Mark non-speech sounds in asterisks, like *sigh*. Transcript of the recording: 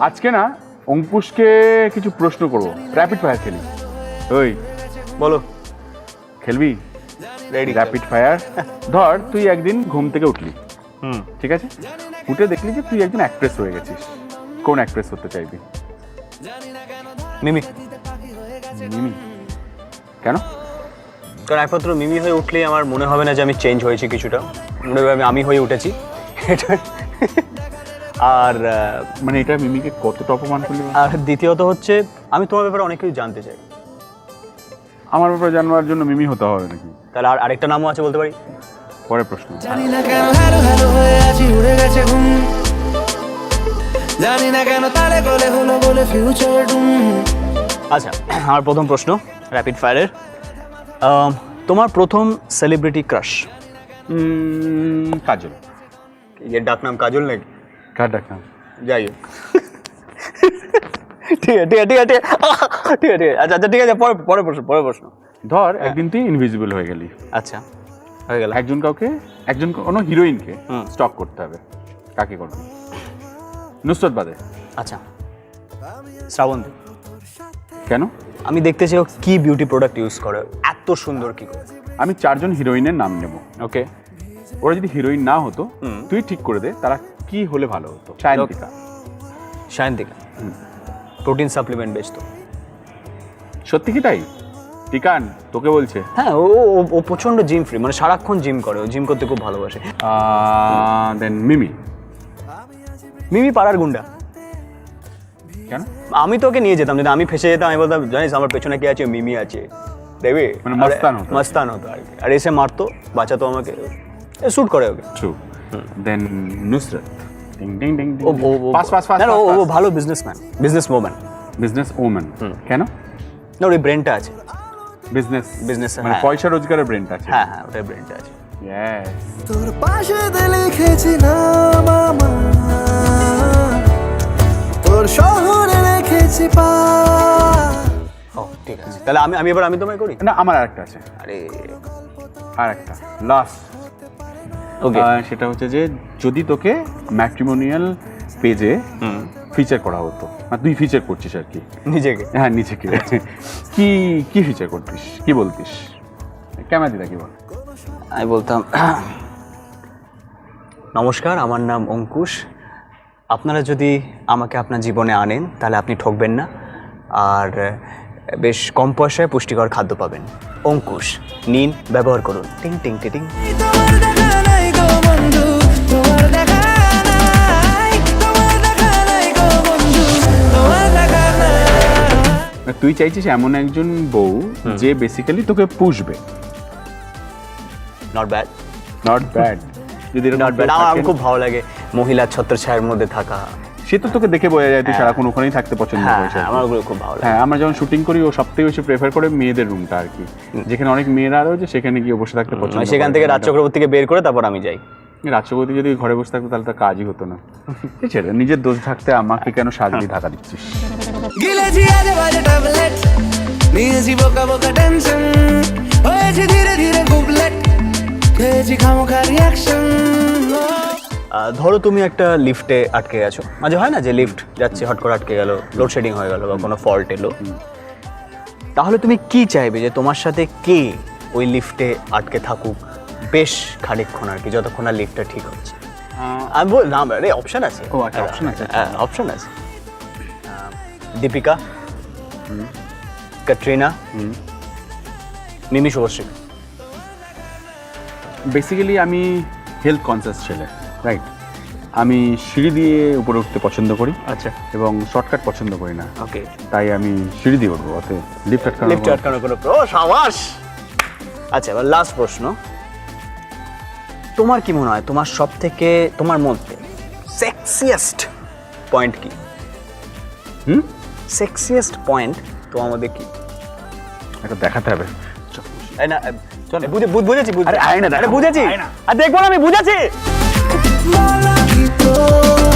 আজকে না অঙ্কুশকে কিছু প্রশ্ন করব। র্যাপিড ফায়ার খেলি। ওই। বলো। খেলবি? রেডি র্যাপিড ফায়ার ধর তুই একদিন ঘুম থেকে উঠলি। হুম। ঠিক আছে? উঠে দেখলি যে তুই একজন অ্যাক্ট্রেস হয়ে গেছিস। কোন অ্যাক্ট্রেস হতে চাইবি? মিমি। মিমি। কেন? কারণ একমাত্র মিমি হয়ে উঠলেই আমার মনে হবে না যে আমি চেঞ্জ হয়েছি কিছুটা। মনে হবে আমি আমি হয়ে উঠেছি। এটা আর মানে এটা মিমিকে কতটা অপমান করলি? আর দ্বিতীয়ত হচ্ছে আমি তোমার ব্যাপারে অনেক কিছু জানতে চাই। আমার ব্যাপারে জানবার জন্য মিমি হতে হবে নাকি? তাহলে আর আরেকটা নামও আছে বলতে পারি? পরের প্রশ্ন। জানি না কেন হ্যালো হ্যালো হয়ে আছি উড়ে গেছে ঘুম। জানি না কেন তালে গলে হলো বলে ফিউচার ডুম আচ্ছা আমার প্রথম প্রশ্ন র্যাপিড ফায়ারের তোমার প্রথম সেলিব্রিটি ক্রাশ কাজল। এর ডাক নাম কাজল নাকি? কার ডাকলাম যাই হোক। *laughs* ঠিক আছে ঠিক আছে ঠিক আছে ঠিক আছে। আচ্ছা আচ্ছা ঠিক আছে পরে পরে প্রশ্ন পরে প্রশ্ন। ধর একদিন তুই ইনভিজিবল হয়ে গেলি। আচ্ছা হয়ে গেল। একজন কাউকে একজন কোনো হিরোইনকে। স্টক করতে হবে। কাকে করবি? নুসরত বাদে। আচ্ছা শ্রাবন্তী। কেন? আমি দেখতে চাই ও কি বিউটি প্রোডাক্ট ইউজ করে এত সুন্দর কি করে। আমি চারজন হিরোইনের নাম নেব। ওকে ওরা যদি হিরোইন না হতো তুই ঠিক করে দে তারা কি হলে ভালো হতো? সায়ন্তিকা। সায়ন্তিকা। প্রোটিন সাপ্লিমেন্ট বেচতো। সত্যি কি তাই? টিকান তোকে বলছে। হ্যাঁ ও ও- ও জিম ফ্রি মানে সারাক্ষণ জিম করে ও জিম করতে খুব ভালোবাসে। দেন মিমি মিমি পাড়ার গুন্ডা। কেন? আমি তোকে নিয়ে যেতাম যদি আমি ফেসে যেতাম আমি বলতাম জানিস আমার পেছনে কে আছে? মিমি আছে। দেবে মানে মস্তান হতো। মস্তান হতো আর কি। আর এসে মারতো বাঁচাতো আমাকে। শুট করে ওকে। ট্রু দেন নুসরত ডিং ডিং ডিং ও ও ও- পাস পাস পাস ও ও ভালো businessman business woman business woman কেন? না ওর ব্রেনটা আছে। বিজনেস Business, মানে হ্যাঁ। পয়সা রোজগারের ব্রেনটা আছে। হ্যাঁ হ্যাঁ ওটার ব্রেনটা আছে. তোর পাশে লিখেছি না মামা তোর শহরে রেখেছি পা। ও ঠিক আছে। তাহলে আমি আমি এবার আমি তোমায় করি? না আমার আরেকটা আছে। আরে। আর একটা লাস্ট সেটা হচ্ছে যে যদি তোকে ম্যাট্রিমোনিয়াল পেজে ফিচার করা হতো মানে তুই ফিচার করছিস আর কি। নিজেকে। হ্যাঁ নিজেকে। কি কি ফিচার করতিস? কি বলতিস? ক্যামেরা দিদা কি বল? আমি বলতাম নমস্কার আমার নাম অঙ্কুশ। আপনারা যদি আমাকে আপনার জীবনে আনেন তাহলে আপনি ঠকবেন না। আর বেশ কম পয়সায় পুষ্টিকর খাদ্য পাবেন। অঙ্কুশ নিন ব্যবহার করুন। টিং টিং টিং তুই চাইছিস এমন একজন বউ যে বেসিক্যালি তোকে পুষবে। নট ব্যাড নট ব্যাড যদি নট ব্যাড আমার খুব ভালো লাগে মহিলা ছত্রছায়ার মধ্যে থাকা। সে তো তোকে দেখে বোঝা যায় তুই সারাক্ষণ ওখানেই থাকতে পছন্দ হ্যাঁ করিস হ্যাঁ। আমার ওগুলো খুব ভালো লাগে। হ্যাঁ আমরা যখন শুটিং করি ও সবথেকে বেশি প্রেফার করে মেয়েদের রুমটা আর কি। যেখানে অনেক মেয়েরা রয়েছে সেখানে গিয়ে বসে থাকতে পছন্দ মানে সেখান। থেকে রাজ চক্রবর্তীকে বের করে তারপর আমি যাই। রাজ চক্রবর্তী যদি ঘরে বসে থাকতো তাহলে তো কাজই হতো না। *laughs* ঠিক আছে নিজের দোষ থাকতে আমাকে কেন সাজলি ঢাকা দিচ্ছিস? গিলেছি আজে বাজে ট্যাবলেট নিয়েছি বোকা বোকা টেনশন হয়েছি ধীরে ধীরে গুবলেট খেয়েছি খামোখা রিয়াকশন ধরো তুমি একটা লিফটে আটকে গেছো মাঝে হয় না যে লিফট যাচ্ছে হট করে আটকে গেল লোডশেডিং হয়ে গেল বা কোনো ফল্ট এলো? তাহলে তুমি কি চাইবে যে তোমার সাথে কে ওই লিফটে আটকে থাকুক? বেশ খানিকক্ষণ আর কি যতক্ষণ আর লিফটটা ঠিক হচ্ছে। আমি বল না আরে অপশন আছে। ও, আচ্ছা, আছে, হ্যাঁ অপশন আছে। আহ, দীপিকা ক্যাটরিনা মিমি শুভশ্রী বেসিক্যালি আমি হেলথ কনসিয়াস ছেলে। রাইট আমি সিঁড়ি দিয়ে উপরে উঠতে পছন্দ করি আচ্ছা। এবং শর্টকাট পছন্দ করি না। ওকে তাই আমি সিঁড়ি দিয়ে উঠবো অত লিফট আটকানো লিফট আটকানো কোনো ও সাবাস! আচ্ছা এবার লাস্ট প্রশ্ন। তোমার কি মনে হয় তোমার সব থেকে তোমার মধ্যে সেক্সিয়েস্ট পয়েন্ট কি? হুম? সেক্সিয়েস্ট পয়েন্ট তোমার মধ্যে কি? এটা দেখাতে হবে। না চল। বুঝে বুঝ- বুঝেছি বুঝেছি। আরে আয় না, আরে বুঝেছি। আর দেখব না আমি বুঝেছি! বলা কি তোর